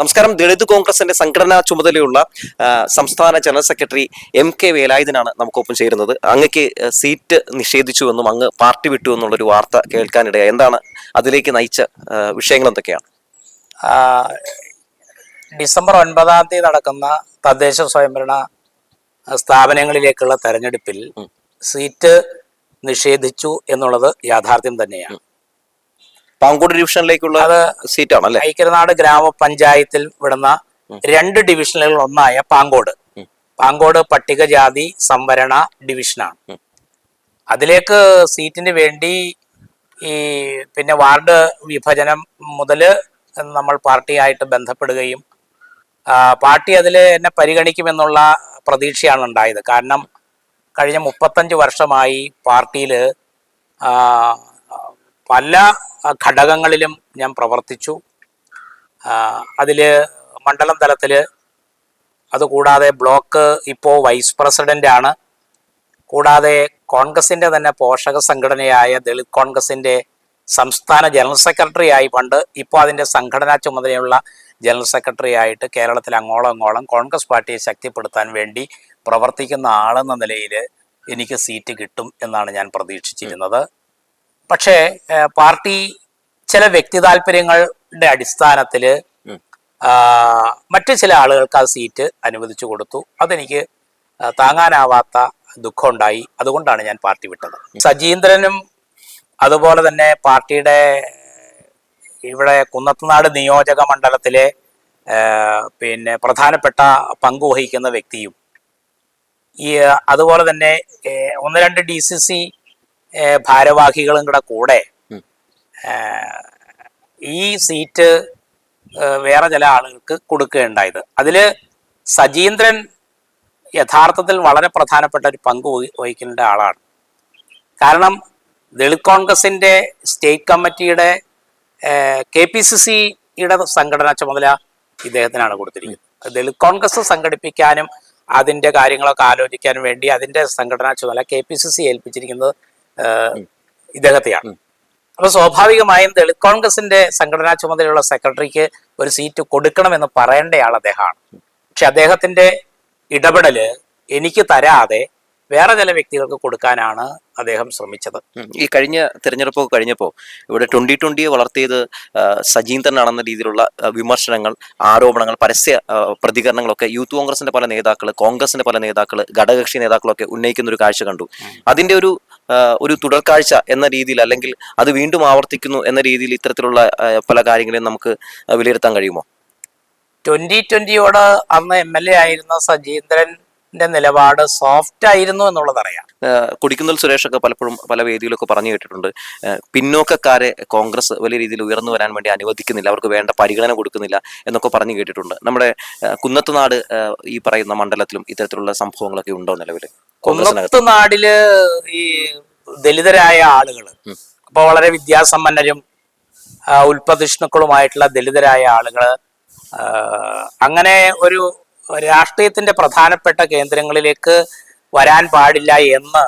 നമസ്കാരം. ദളിത് കോൺഗ്രസിന്റെ സംഘടനാ ചുമതലയുള്ള സംസ്ഥാന ജനറൽ സെക്രട്ടറി എം കെ വേലായുധനാണ് നമുക്കൊപ്പം ചേരുന്നത്. അങ്ങക്ക് സീറ്റ് നിഷേധിച്ചുവെന്നും അങ്ങ് പാർട്ടി വിട്ടു എന്നുള്ളൊരു വാർത്ത കേൾക്കാനിടയായി. എന്താണ് അതിലേക്ക് നയിച്ച വിഷയങ്ങൾ എന്തൊക്കെയാണ്? ഡിസംബർ ഒൻപതാം തീയതി നടക്കുന്ന തദ്ദേശ സ്വയംഭരണ സ്ഥാപനങ്ങളിലേക്കുള്ള തെരഞ്ഞെടുപ്പിൽ സീറ്റ് നിഷേധിച്ചു എന്നുള്ളത് യാഥാർത്ഥ്യം തന്നെയാണ്. പാങ്കോട് ഡിവിഷനിലേക്കുള്ള സീറ്റാണ് അല്ലെ ഐക്യനാട് ഗ്രാമപഞ്ചായത്തിൽ വിടുന്ന രണ്ട് ഡിവിഷനുകളിൽ ഒന്നായ പാങ്കോട് പാങ്കോട് പട്ടികജാതി സംവരണ ഡിവിഷനാണ്. അതിലേക്ക് സീറ്റിന് വേണ്ടി ഈ പിന്നെ വാർഡ് വിഭജനം മുതൽ നമ്മൾ പാർട്ടിയായിട്ട് ബന്ധപ്പെടുകയും പാർട്ടി അതിൽ എന്നെ പരിഗണിക്കുമെന്നുള്ള പ്രതീക്ഷയാണ് ഉണ്ടായത്. കാരണം കഴിഞ്ഞ മുപ്പത്തഞ്ച് വർഷമായി പാർട്ടിയിൽ പല ഘടകങ്ങളിലും ഞാൻ പ്രവർത്തിച്ചു. അതിൽ മണ്ഡലം തലത്തിൽ അതുകൂടാതെ ബ്ലോക്ക് ഇപ്പോൾ വൈസ് പ്രസിഡന്റ് ആണ് കൂടാതെ കോൺഗ്രസിന്റെ തന്നെ പോഷക സംഘടനയായ ദളിത് കോൺഗ്രസിന്റെ സംസ്ഥാന ജനറൽ സെക്രട്ടറി ആയി പണ്ട് ഇപ്പോൾ അതിന്റെ സംഘടനാ ചുമതലയുള്ള ജനറൽ സെക്രട്ടറി ആയിട്ട് കേരളത്തിൽ അങ്ങോളം അങ്ങോളം കോൺഗ്രസ് പാർട്ടിയെ ശക്തിപ്പെടുത്താൻ വേണ്ടി പ്രവർത്തിക്കുന്ന ആളെന്ന നിലയിൽ എനിക്ക് സീറ്റ് കിട്ടും എന്നാണ് ഞാൻ പ്രതീക്ഷിച്ചിരുന്നത്. പക്ഷേ പാർട്ടി ചില വ്യക്തി താല്പര്യങ്ങളുടെ അടിസ്ഥാനത്തിൽ മറ്റു ചില ആളുകൾക്ക് ആ സീറ്റ് അനുവദിച്ചു കൊടുത്തു. അതെനിക്ക് താങ്ങാനാവാത്ത ദുഃഖമുണ്ടായി. അതുകൊണ്ടാണ് ഞാൻ പാർട്ടി വിട്ടത്. സജീന്ദ്രനും അതുപോലെ തന്നെ പാർട്ടിയുടെ ഇവിടെ കുന്നത്തുനാട് നിയോജക മണ്ഡലത്തിലെ പിന്നെ പ്രധാനപ്പെട്ട പങ്ക് വഹിക്കുന്ന വ്യക്തിയും ഈ അതുപോലെ തന്നെ ഒന്ന് രണ്ട് ഡി സി സി ഭാരവാഹികളും കൂടെ കൂടെ ഈ സീറ്റ് വേറെ ചില ആളുകൾക്ക് കൊടുക്കുകയുണ്ടായത്. അതിൽ സജീന്ദ്രൻ യഥാർത്ഥത്തിൽ വളരെ പ്രധാനപ്പെട്ട ഒരു പങ്ക് വഹി- വഹിക്കേണ്ട ആളാണ്. കാരണം ദളിത് കോൺഗ്രസിന്റെ സ്റ്റേറ്റ് കമ്മിറ്റിയുടെ കെ പി സി സിയുടെ സംഘടനാ ചുമതല ഇദ്ദേഹത്തിനാണ് കൊടുത്തിരിക്കുന്നത്. ദളിത് കോൺഗ്രസ് സംഘടിപ്പിക്കാനും അതിന്റെ കാര്യങ്ങളൊക്കെ ആലോചിക്കാനും വേണ്ടി അതിന്റെ സംഘടനാ ചുമതല കെ പി സി സി ഏൽപ്പിച്ചിരിക്കുന്നത് ഇദ്ദേഹത്തെയാണ്. അപ്പൊ സ്വാഭാവികമായും ദളിത് കോൺഗ്രസിന്റെ സംഘടനാ ചുമതലയുള്ള സെക്രട്ടറിക്ക് ഒരു സീറ്റ് കൊടുക്കണമെന്ന് പറയേണ്ടയാൾ അദ്ദേഹമാണ്. പക്ഷെ അദ്ദേഹത്തിന്റെ ഇടപെടൽ എനിക്ക് തരാതെ വേറെ ചില വ്യക്തികൾക്ക് കൊടുക്കാനാണ് അദ്ദേഹം ശ്രമിച്ചത്. ഈ കഴിഞ്ഞ തിരഞ്ഞെടുപ്പ് കഴിഞ്ഞപ്പോൾ ഇവിടെ ട്വന്റി ട്വന്റിയെ വളർത്തിയത് സജീന്ദ്രനാണെന്ന രീതിയിലുള്ള വിമർശനങ്ങൾ ആരോപണങ്ങൾ പരസ്യ പ്രതികരണങ്ങളൊക്കെ യൂത്ത് കോൺഗ്രസിന്റെ പല നേതാക്കൾ കോൺഗ്രസിന്റെ പല നേതാക്കൾ ഘടകകക്ഷി നേതാക്കളൊക്കെ ഉന്നയിക്കുന്ന ഒരു കാഴ്ച കണ്ടു. അതിന്റെ ഒരു ഒരു തുടർക്കാഴ്ച എന്ന രീതിയിൽ അല്ലെങ്കിൽ അത് വീണ്ടും ആവർത്തിക്കുന്നു എന്ന രീതിയിൽ ഇത്തരത്തിലുള്ള പല കാര്യങ്ങളെയും നമുക്ക് വിലയിരുത്താൻ കഴിയുമോ? ട്വന്റി ട്വന്റിയോട് അന്ന് എം എൽ എ ആയിരുന്ന സജീന്ദ്രന്റെ നിലപാട് സോഫ്റ്റ് ആയിരുന്നു എന്നുള്ളതറിയാം സുരേഷ് സുരേഷൊക്കെ പലപ്പോഴും പല വേദികളൊക്കെ പറഞ്ഞു കേട്ടിട്ടുണ്ട്. പിന്നോക്കക്കാരെ കോൺഗ്രസ് വലിയ രീതിയിൽ ഉയർന്നു വരാൻ വേണ്ടി അനുവദിക്കുന്നില്ല അവർക്ക് വേണ്ട പരിഗണന കൊടുക്കുന്നില്ല എന്നൊക്കെ പറഞ്ഞു കേട്ടിട്ടുണ്ട്. നമ്മുടെ കുന്നത്തുനാട് ഈ പറയുന്ന മണ്ഡലത്തിലും ഇത്തരത്തിലുള്ള സംഭവങ്ങളൊക്കെ ഉണ്ടോ നിലവിൽ കുന്നത്ത് നാടിൽ ഈ ദലിതരായ ആളുകൾ അപ്പൊ വളരെ വിദ്യാസമ്പന്നരും ഉൽപ്പതിഷ്ണുക്കളുമായിട്ടുള്ള ദലിതരായ ആളുകൾ അങ്ങനെ ഒരു രാഷ്ട്രീയത്തിന്റെ പ്രധാനപ്പെട്ട കേന്ദ്രങ്ങളിലേക്ക് വരാൻ പാടില്ല എന്ന്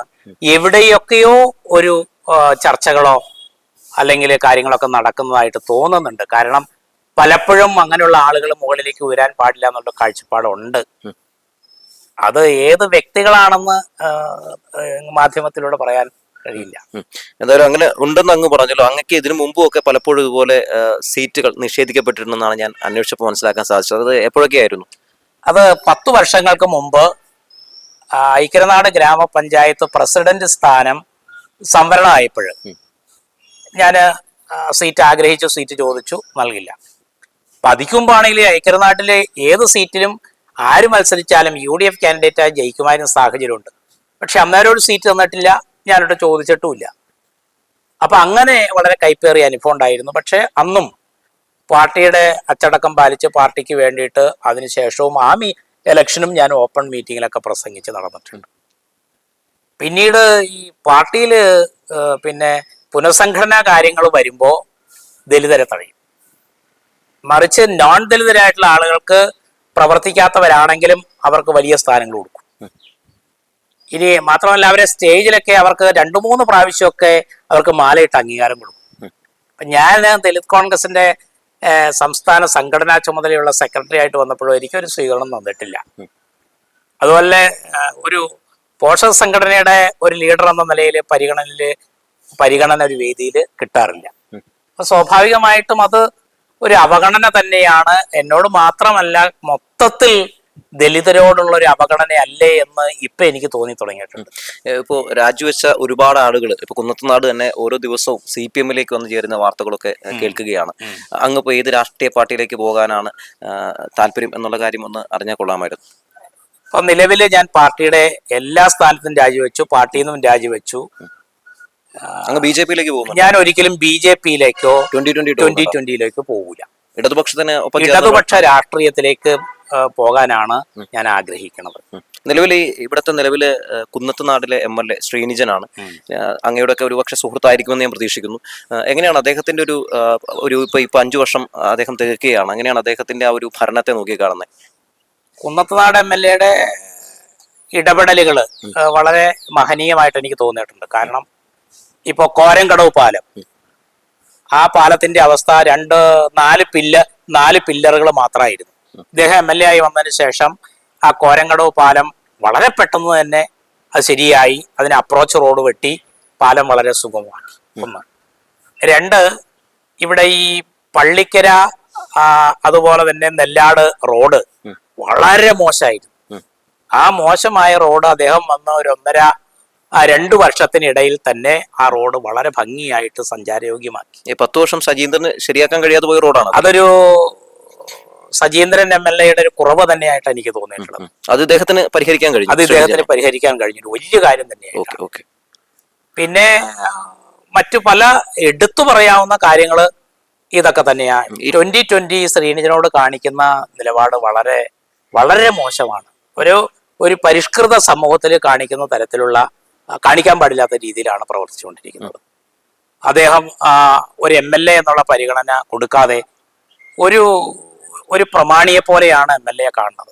എവിടെയൊക്കെയോ ഒരു ചർച്ചകളോ അല്ലെങ്കിൽ കാര്യങ്ങളൊക്കെ നടക്കുന്നതായിട്ട് തോന്നുന്നുണ്ട്. കാരണം പലപ്പോഴും അങ്ങനെയുള്ള ആളുകൾ മുകളിലേക്ക് ഉയരാൻ പാടില്ല എന്നുള്ള കാഴ്ചപ്പാടുണ്ട്. അത് ഏത് വ്യക്തികളാണെന്ന് മാധ്യമത്തിലൂടെ പറയാൻ കഴിയില്ല. എന്തായാലും അങ്ങനെ ഉണ്ടെന്ന് അങ്ങ് പറഞ്ഞല്ലോ. അങ്ങക്ക് ഇതിനു മുമ്പും ഒക്കെ പലപ്പോഴും ഇതുപോലെ സീറ്റുകൾ നിഷേധിക്കപ്പെട്ടിട്ടുണ്ടെന്നാണ് ഞാൻ അന്വേഷിച്ചപ്പോൾ മനസ്സിലാക്കാൻ സാധിച്ചത്. അത് എപ്പോഴൊക്കെയായിരുന്നു അത് പത്ത് വർഷങ്ങൾക്ക് മുമ്പ് ഐക്യനാട് ഗ്രാമപഞ്ചായത്ത് പ്രസിഡന്റ് സ്ഥാനം സംവരണമായപ്പോൾ ഞാൻ സീറ്റ് ആഗ്രഹിച്ചു സീറ്റ് ചോദിച്ചു നൽകില്ല. പതിക്കുമ്പോഴാണെങ്കിൽ ഐക്യനാട്ടിലെ ഏത് സീറ്റിലും ആര് മത്സരിച്ചാലും യു ഡി എഫ് കാൻഡിഡേറ്റായി ജയിക്കുമായിരുന്ന സാഹചര്യമുണ്ട്. പക്ഷെ അന്നേരം ഒരു സീറ്റ് തന്നിട്ടില്ല ഞാനോട് ചോദിച്ചിട്ടുമില്ല. അപ്പൊ അങ്ങനെ വളരെ കൈപ്പേറിയ അനുഭവം ഉണ്ടായിരുന്നു. പക്ഷെ അന്നും പാർട്ടിയുടെ അച്ചടക്കം പാലിച്ച് പാർട്ടിക്ക് വേണ്ടിയിട്ട് അതിനുശേഷവും ആ മീ ഇലക്ഷനും ഞാൻ ഓപ്പൺ മീറ്റിങ്ങിലൊക്കെ പ്രസംഗിച്ച് നടന്നിട്ടുണ്ട്. പിന്നീട് ഈ പാർട്ടിയിൽ പിന്നെ പുനഃസംഘടനാ കാര്യങ്ങൾ വരുമ്പോൾ ദലിതരെ തഴയും മറിച്ച് നോൺ ദലിതരായിട്ടുള്ള ആളുകൾക്ക് പ്രവർത്തിക്കാത്തവരാണെങ്കിലും അവർക്ക് വലിയ സ്ഥാനങ്ങൾ കൊടുക്കും. ഇനി മാത്രമല്ല അവരെ സ്റ്റേജിലൊക്കെ അവർക്ക് രണ്ടു മൂന്ന് പ്രാവശ്യമൊക്കെ അവർക്ക് മാലയിട്ട് അംഗീകാരം കൊടുക്കും. ഞാൻ ദലിത് കോൺഗ്രസിന്റെ സംസ്ഥാന സംഘടനാ ചുമതലയുള്ള സെക്രട്ടറി ആയിട്ട് വന്നപ്പോഴും എനിക്കൊരു സ്വീകരണം തന്നിട്ടില്ല. അതുപോലെ ഒരു പോഷക സംഘടനയുടെ ഒരു ലീഡർ എന്ന നിലയിൽ പരിഗണനയിൽ പരിഗണന ഒരു വേദിയിൽ കിട്ടാറില്ല. അപ്പൊ സ്വാഭാവികമായിട്ടും അത് ഒരു അവഗണന തന്നെയാണ്. എന്നോട് മാത്രമല്ല മൊത്തത്തിൽ ദലിതരോടുള്ള ഒരു അവഗണന അല്ലേ എന്ന് ഇപ്പൊ എനിക്ക് തോന്നി തുടങ്ങിയിട്ടുണ്ട്. ഇപ്പോൾ രാജിവെച്ച ഒരുപാട് ആളുകൾ ഇപ്പൊ കുന്നത്തുനാട് തന്നെ ഓരോ ദിവസവും സി പി എമ്മിലേക്ക് വന്നു ചേരുന്ന വാർത്തകളൊക്കെ കേൾക്കുകയാണ്. അങ്ങ് ഇപ്പോൾ ഏത് രാഷ്ട്രീയ പാർട്ടിയിലേക്ക് പോകാനാണ് താല്പര്യം എന്നുള്ള കാര്യം ഒന്ന് അറിഞ്ഞാൽ കൊള്ളാമായിരുന്നു. അപ്പൊ നിലവിൽ ഞാൻ പാർട്ടിയുടെ എല്ലാ സ്ഥാനത്തും രാജിവെച്ചു പാർട്ടിയിൽ നിന്നും രാജിവെച്ചു. അങ്ങ് ബി ജെ പിയിലേക്ക് പോകും ഞാൻ ഒരിക്കലും ബി ജെ പിയിലേക്കോ ട്വന്റി ട്വന്റി ട്വന്റി ട്വന്റിയിലേക്കോ പോകൂല. ഇടതുപക്ഷത്തിന് ഇടതുപക്ഷ രാഷ്ട്രീയത്തിലേക്ക് പോകാനാണ് ഞാൻ ആഗ്രഹിക്കുന്നത്. നിലവിൽ ഇവിടുത്തെ നിലവിൽ കുന്നത്ത് നാട്ടിലെ എം എൽ എ ശ്രീനിജനാണ്. അങ്ങയുടെ അങ്ങയുടെയൊക്കെ ഒരു പക്ഷേ സുഹൃത്തായിരിക്കുമെന്ന് ഞാൻ പ്രതീക്ഷിക്കുന്നു. എങ്ങനെയാണ് അദ്ദേഹത്തിന്റെ ഒരു ഒരു ഇപ്പൊ ഇപ്പൊ അഞ്ചു വർഷം അദ്ദേഹം തികക്കുകയാണ് എങ്ങനെയാണ് അദ്ദേഹത്തിന്റെ ആ ഒരു ഭരണത്തെ നോക്കി കാണുന്നത് കുന്നത്തുനാട് എം എൽ എയുടെ ഇടപെടലുകൾ വളരെ മഹനീയമായിട്ട് എനിക്ക് തോന്നിയിട്ടുണ്ട്. കാരണം ഇപ്പൊ കോരംകടവ് പാലം. ആ പാലത്തിന്റെ അവസ്ഥ രണ്ട് നാല് പില്ല നാല് പില്ലറുകൾ മാത്രമായിരുന്നു. ഇദ്ദേഹം എം എൽ എ ആയി വന്നതിന് ശേഷം ആ കോരങ്കടവ് പാലം വളരെ പെട്ടെന്ന് തന്നെ അത് ശരിയായി. അതിന് അപ്രോച്ച് റോഡ് വെട്ടി പാലം വളരെ സുഗമമാക്കി. ഒന്ന്. രണ്ട് ഇവിടെ ഈ പള്ളിക്കര അതുപോലെ തന്നെ നെല്ലാട് റോഡ് വളരെ മോശമായിരുന്നു. ആ മോശമായ റോഡ് അദ്ദേഹം വന്ന ഒരു ഒന്നര ആ, രണ്ടു വർഷത്തിനിടയിൽ തന്നെ ആ റോഡ് വളരെ ഭംഗിയായിട്ട് സഞ്ചാരയോഗ്യമാക്കി. ഈ പത്ത് വർഷം സജീന്ദ്രന് ശരിയാക്കാൻ കഴിയാതെ പോയ റോഡാണ് അതൊരു സജീന്ദ്രൻ എം എൽ എയുടെ ഒരു കുറവ് തന്നെയായിട്ട് എനിക്ക് തോന്നിയിട്ടുള്ളത്. അത് ഇദ്ദേഹത്തിന് പരിഹരിക്കാൻ കഴിഞ്ഞു അത് ഇദ്ദേഹത്തിന് പരിഹരിക്കാൻ കഴിഞ്ഞു. വലിയ കാര്യം തന്നെയാണ് പിന്നെ മറ്റു പല എടുത്തു പറയാവുന്ന കാര്യങ്ങൾ ഇതൊക്കെ തന്നെയാണ് ട്വന്റി ട്വന്റി ശ്രീനിജനോട് കാണിക്കുന്ന നിലപാട് വളരെ വളരെ മോശമാണ്. ഒരു ഒരു പരിഷ്കൃത സമൂഹത്തിൽ കാണിക്കുന്ന തരത്തിലുള്ള കാണിക്കാൻ പാടില്ലാത്ത രീതിയിലാണ് പ്രവർത്തിച്ചുകൊണ്ടിരിക്കുന്നത്. അദ്ദേഹം ഒരു എം എൽ എ എന്നുള്ള പരിഗണന കൊടുക്കാതെ ഒരു ഒരു പ്രമാണിയെ പോലെയാണ് എം എൽ എ കാണുന്നത്.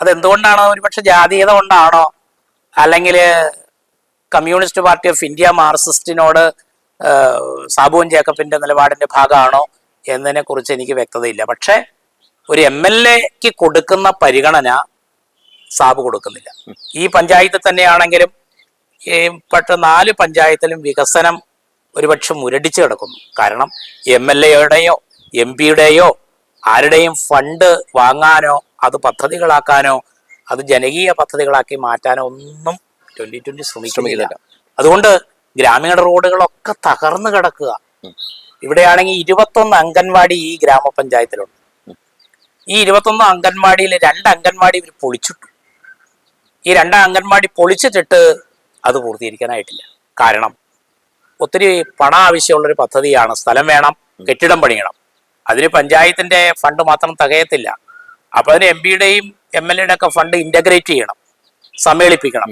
അതെന്തുകൊണ്ടാണ്? ഒരുപക്ഷെ ജാതീയത കൊണ്ടാണോ? അല്ലെങ്കിൽ കമ്മ്യൂണിസ്റ്റ് പാർട്ടി ഓഫ് ഇന്ത്യ മാർക്സിസ്റ്റിനോട് സാബുവൻ ജേക്കബിന്റെ നിലപാടിന്റെ ഭാഗമാണോ എന്നതിനെ കുറിച്ച് എനിക്ക് വ്യക്തതയില്ല. പക്ഷേ ഒരു എം എൽ എക്ക് കൊടുക്കുന്ന പരിഗണന സാബ് കൊടുക്കുന്നില്ല. ഈ പഞ്ചായത്തിൽ തന്നെയാണെങ്കിലും പെട്ട നാല് പഞ്ചായത്തിലും വികസനം ഒരുപക്ഷെ മുരടിച്ച് കിടക്കുന്നു. കാരണം എം എൽ എയുടെയോ എം പിയുടെയോ ആരുടെയും ഫണ്ട് വാങ്ങാനോ അത് പദ്ധതികളാക്കാനോ അത് ജനകീയ പദ്ധതികളാക്കി മാറ്റാനോ ഒന്നും ട്വന്റി ട്വന്റി ശ്രമിക്കുന്നില്ല. അതുകൊണ്ട് ഗ്രാമീണ റോഡുകളൊക്കെ തകർന്നു കിടക്കുക. ഇവിടെയാണെങ്കിൽ ഇരുപത്തൊന്ന് അംഗൻവാടി ഈ ഗ്രാമപഞ്ചായത്തിലുണ്ട്. ഈ ഇരുപത്തൊന്ന് അംഗൻവാടിയിൽ രണ്ട് അംഗൻവാടി ഇവർ പൊളിച്ചിട്ടു. ഈ രണ്ട് അംഗൻവാടി പൊളിച്ചിട്ടിട്ട് അത് പൂർത്തീകരിക്കാനായിട്ടില്ല. കാരണം ഒത്തിരി പണം ആവശ്യമുള്ളൊരു പദ്ധതിയാണ്. സ്ഥലം വേണം കെട്ടിടം പണിയണം. അതിന് പഞ്ചായത്തിന്റെ ഫണ്ട് മാത്രം തികയത്തില്ല. അപ്പൊ അതിന് എം പിയുടെയും എം എൽ എയുടെ ഒക്കെ ഫണ്ട് ഇന്റഗ്രേറ്റ് ചെയ്യണം. സമ്മേളിപ്പിക്കണം.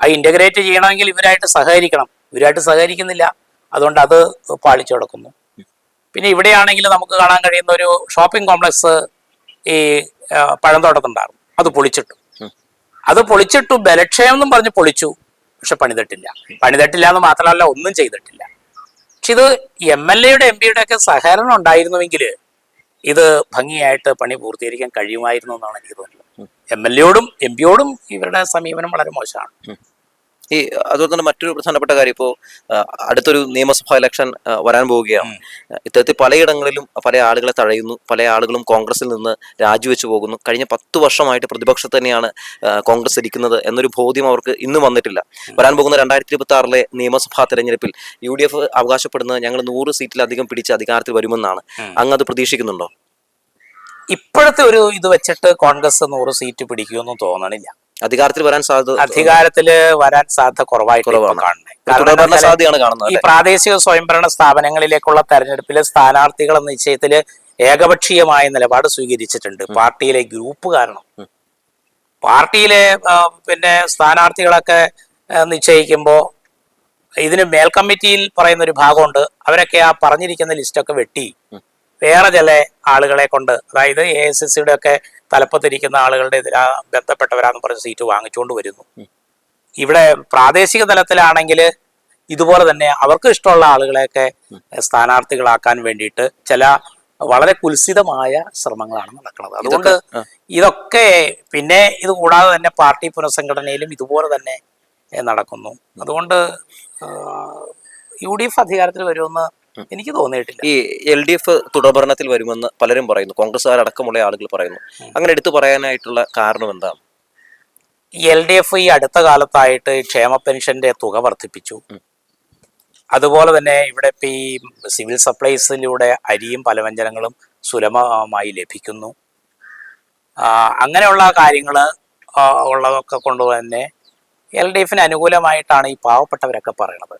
ആ ഇന്റഗ്രേറ്റ് ചെയ്യണമെങ്കിൽ ഇവരായിട്ട് സഹകരിക്കണം. ഇവരായിട്ട് സഹകരിക്കുന്നില്ല. അതുകൊണ്ട് അത് പാളിച്ചു കിടക്കുന്നു. പിന്നെ ഇവിടെയാണെങ്കിൽ നമുക്ക് കാണാൻ കഴിയുന്ന ഒരു ഷോപ്പിംഗ് കോംപ്ലക്സ് ഈ പഴന്തോട്ടത്തുണ്ടായിരുന്നു. അത് പൊളിച്ചിട്ടു. അത് പൊളിച്ചിട്ടു ബലക്ഷയം എന്നും പറഞ്ഞ് പൊളിച്ചു. പക്ഷെ പണിതിട്ടില്ല. പണിതിട്ടില്ല എന്ന് മാത്രമല്ല ഒന്നും ചെയ്തിട്ടില്ല. പക്ഷെ ഇത് എം എൽ എയുടെ എം പിയുടെ ഒക്കെ സഹകരണം ഉണ്ടായിരുന്നുവെങ്കിൽ ഇത് ഭംഗിയായിട്ട് പണി പൂർത്തീകരിക്കാൻ കഴിയുമായിരുന്നു എന്നാണ് എനിക്ക് തോന്നുന്നത്. എം എൽ എയോടും എം പിയോടും ഇവരുടെ സമീപനം വളരെ മോശമാണ്. ഈ അതുപോലെ തന്നെ മറ്റൊരു പ്രധാനപ്പെട്ട കാര്യം ഇപ്പോ അടുത്തൊരു നിയമസഭാ ഇലക്ഷൻ വരാൻ പോവുകയാണ്. ഇത്തരത്തിൽ പലയിടങ്ങളിലും പല ആളുകളെ തഴയുന്നു പല ആളുകളും കോൺഗ്രസിൽ നിന്ന് രാജിവെച്ചു പോകുന്നു. കഴിഞ്ഞ പത്ത് വർഷമായിട്ട് പ്രതിപക്ഷത്ത് തന്നെയാണ് കോൺഗ്രസ് ഇരിക്കുന്നത് എന്നൊരു ബോധ്യം അവർക്ക് ഇന്നും വന്നിട്ടില്ല. വരാൻ പോകുന്ന രണ്ടായിരത്തി ഇരുപത്തി ആറിലെ നിയമസഭാ തെരഞ്ഞെടുപ്പിൽ യു ഡി എഫ് അവകാശപ്പെടുന്നത് ഞങ്ങൾ നൂറ് സീറ്റിലധികം പിടിച്ച് അധികാരത്തിൽ വരുമെന്നാണ്. അങ്ങ് അത് പ്രതീക്ഷിക്കുന്നുണ്ടോ? ഇപ്പോഴത്തെ ഒരു ഇത് വെച്ചിട്ട് കോൺഗ്രസ് നൂറ് സീറ്റ് പിടിക്കുമെന്ന് തോന്നണില്ല. അധികാരത്തിൽ വരാൻ സാധ്യത അധികാരത്തിൽ വരാൻ സാധ്യത കുറവായിട്ട് ഇപ്പൊ കുറവാണ്. കാണുന്നത്. തുടർ കാരണം ഭരണ എന്താ വെച്ചാൽ സാധ്യതയാണ് കാണുന്നത് ഈ? പ്രാദേശിക സ്വയംഭരണ സ്ഥാപനങ്ങളിലേക്കുള്ള തെരഞ്ഞെടുപ്പിലെ സ്ഥാനാർത്ഥികളെ നിശ്ചയത്തിൽ ഏകപക്ഷീയമായ നിലപാട് സ്വീകരിച്ചിട്ടുണ്ട്. പാർട്ടിയിലെ ഗ്രൂപ്പ് കാരണം. പാർട്ടിയിലെ പിന്നെ സ്ഥാനാർത്ഥികളൊക്കെ നിശ്ചയിക്കുമ്പോൾ ഇതിന് മേൽക്കമ്മിറ്റിയിൽ പറയുന്ന ഒരു ഭാഗമുണ്ട്. അവരൊക്കെ ആ പറഞ്ഞിരിക്കുന്ന ലിസ്റ്റൊക്കെ വെട്ടി. വേറെ ചില ആളുകളെ കൊണ്ട് അതായത് എ എസ് എസ് സിയുടെ ഒക്കെ തലപ്പത്തിരിക്കുന്ന ആളുകളുടെ എതിരാ ബന്ധപ്പെട്ടവരാന്ന് പറഞ്ഞ് സീറ്റ് വാങ്ങിച്ചുകൊണ്ട് വരുന്നു. ഇവിടെ പ്രാദേശിക തലത്തിലാണെങ്കിൽ ഇതുപോലെ തന്നെ അവർക്ക് ഇഷ്ടമുള്ള ആളുകളെയൊക്കെ സ്ഥാനാർത്ഥികളാക്കാൻ വേണ്ടിയിട്ട് ചില വളരെ കുൽസിതമായ ശ്രമങ്ങളാണ് നടക്കുന്നത്. അതുകൊണ്ട് ഇതൊക്കെ, പിന്നെ ഇത് കൂടാതെ തന്നെ പാർട്ടി പുനഃസംഘടനയിലും ഇതുപോലെ തന്നെ നടക്കുന്നു. അതുകൊണ്ട് യു ഡി എഫ് അധികാരത്തിൽ വരുമെന്ന് എനിക്ക് തോന്നിയിട്ടില്ല. ഈ എൽ ഡി എഫ് തുടർഭരണത്തിൽ വരുമെന്ന് പലരും പറയുന്നു. കോൺഗ്രസ്സുകാരടക്കമുള്ള ആളുകൾ പറയുന്നു. അങ്ങനെ എടുത്തു പറയാനായിട്ടുള്ള കാരണം എന്താണ്? എൽ ഡി എഫ് ഈ അടുത്ത കാലത്തായിട്ട് ക്ഷേമ പെൻഷന്റെ തുക വർദ്ധിപ്പിച്ചു. അതുപോലെ തന്നെ ഇവിടെ ഇപ്പൊ ഈ സിവിൽ സപ്ലൈസിലൂടെ അരിയും പലവ്യഞ്ജനങ്ങളും സുലഭമായി ലഭിക്കുന്നു. അങ്ങനെയുള്ള കാര്യങ്ങൾ ഉള്ളതൊക്കെ കൊണ്ട് തന്നെ എൽ ഡി എഫിന് അനുകൂലമായിട്ടാണ് ഈ പാവപ്പെട്ടവരൊക്കെ പറയണത്.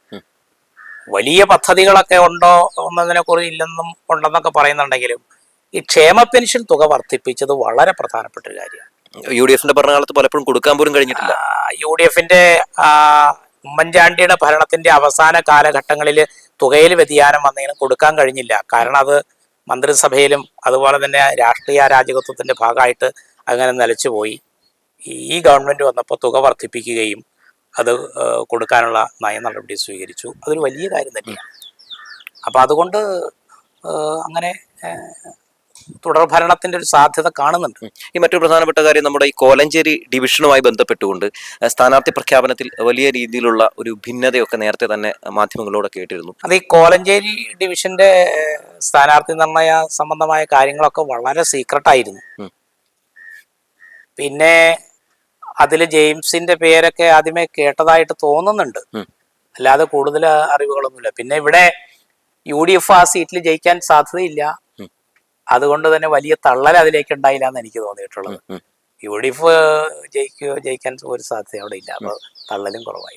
വലിയ പദ്ധതികളൊക്കെ ഉണ്ടോ എന്നതിനെ കുറിച്ച് ഇല്ലെന്നും ഉണ്ടെന്നൊക്കെ പറയുന്നുണ്ടെങ്കിലും ഈ ക്ഷേമ പെൻഷൻ തുക വർദ്ധിപ്പിച്ചത് വളരെ പ്രധാനപ്പെട്ട ഒരു കാര്യമാണ്. യു ഡി എഫിന്റെ ഭരണകാലത്ത് പലപ്പോഴും കൊടുക്കാൻ പോലും കഴിഞ്ഞിട്ടില്ല. യു ഡി എഫിന്റെ ഉമ്മൻചാണ്ടിയുടെ ഭരണത്തിന്റെ അവസാന കാലഘട്ടങ്ങളിൽ തുകയിൽ വ്യതിയാനം വന്നതിന് കൊടുക്കാൻ കഴിഞ്ഞില്ല. കാരണം അത് മന്ത്രിസഭയിലും അതുപോലെ തന്നെ രാഷ്ട്രീയ അരാജകത്വത്തിന്റെ ഭാഗമായിട്ട് അങ്ങനെ നിലച്ചുപോയി. ഈ ഗവൺമെന്റ് വന്നപ്പോൾ തുക വർദ്ധിപ്പിക്കുകയും അത് കൊടുക്കാനുള്ള നയ നടപടി സ്വീകരിച്ചു. അതൊരു വലിയ കാര്യം തന്നെയാണ്. അപ്പോൾ അതുകൊണ്ട് അങ്ങനെ തുടർഭരണത്തിന്റെ തുടർ ഭരണത്തിന്റെ ഒരു സാധ്യത കാണുന്നുണ്ട്. ഈ മറ്റൊരു പ്രധാനപ്പെട്ട കാര്യം നമ്മുടെ ഈ കോലഞ്ചേരി ഡിവിഷനുമായി ബന്ധപ്പെട്ടുകൊണ്ട് സ്ഥാനാർത്ഥി പ്രഖ്യാപനത്തിൽ വലിയ രീതിയിലുള്ള ഒരു ഭിന്നതയൊക്കെ നേരത്തെ തന്നെ മാധ്യമങ്ങളോട് കേട്ടിരുന്നു. അത് ഈ കോലഞ്ചേരി ഡിവിഷന്റെ സ്ഥാനാർത്ഥി നിർണയ സംബന്ധമായ കാര്യങ്ങളൊക്കെ വളരെ സീക്രട്ടായിരുന്നു. പിന്നെ അതിൽ ജെയിംസിന്റെ പേരൊക്കെ ആദ്യമേ കേട്ടതായിട്ട് തോന്നുന്നുണ്ട്. അല്ലാതെ കൂടുതൽ അറിവുകളൊന്നുമില്ല. പിന്നെ ഇവിടെ യു ഡി എഫ് ആ സീറ്റിൽ ജയിക്കാൻ സാധ്യതയില്ല. അതുകൊണ്ട് തന്നെ വലിയ തള്ളൽ അതിലേക്ക് ഉണ്ടായില്ല എന്ന് എനിക്ക് തോന്നിയിട്ടുള്ളത്. യു ഡി എഫ് ജയിക്കുകയോ ജയിക്കാൻ ഒരു സാധ്യത അവിടെ ഇല്ല. അപ്പോൾ തള്ളലും കുറവായി.